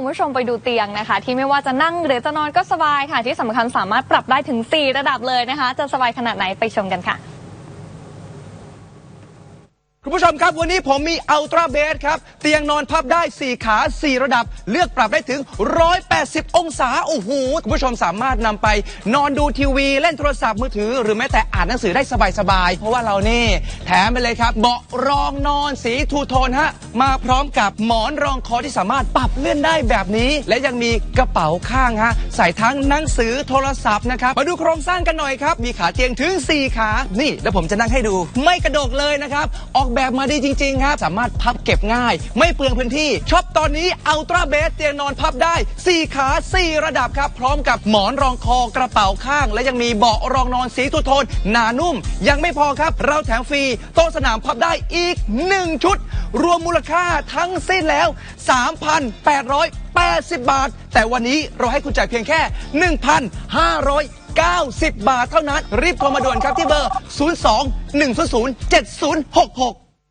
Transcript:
คุณผู้ชมไปดูเตียงนะคะ ที่ไม่ว่าจะนั่งหรือจะนอนก็สบายค่ะ ที่สำคัญสามารถปรับได้ถึง 4 ระดับเลยนะคะ จะสบายขนาดไหนไปชมกันค่ะ คุณผู้ชมครับ วันนี้ผมมีอัลตราเบสครับ เตียงนอนพับได้ 4 ขา 4 ระดับ เลือกปรับได้ถึง 180 องศา โอ้โห คุณผู้ชมสามารถนำไป นอนดูทีวี เล่นโทรศัพท์มือถือ หรือแม้แต่อ่านหนังสือได้สบายๆ เพราะว่าเรานี่ แถมไปเลยครับ เบาะรองนอนสีทูโทนฮะ มาพร้อมกับหมอนรองคอที่สามารถปรับเลื่อนได้แบบนี้ และยังมีกระเป๋าข้างฮะ ใส่ทั้งหนังสือโทรศัพท์นะครับ มาดูโครงสร้างกันหน่อยครับ มีขาเตียงถึง 4 ขา นี่แล้วผมจะนั่งให้ดู ไม่กระดกเลยนะครับ ออกแบบมาดีจริง ๆ ครับ สามารถพับเก็บง่าย ไม่เปลืองพื้นที่ช็อปตอนนี้อัลตราเบสเตียงนอนพับได้ 4 ขา 4 ระดับครับ พร้อมกับหมอนรองคอกระเป๋าข้าง และยังมีเบาะรองนอนสีทูโทนหนานุ่ม ยังไม่พอครับ เราแถมฟรีโต๊ะสนามพับได้อีก 1 ชุด รวมมูลค่าทั้งสิ้นแล้ว 3,880 บาท แต่วันนี้เราให้คุณจ่ายเพียงแค่ 1,500 90 บาทเท่านั้น รีบโทรมาด่วนครับที่เบอร์ 02 100 7066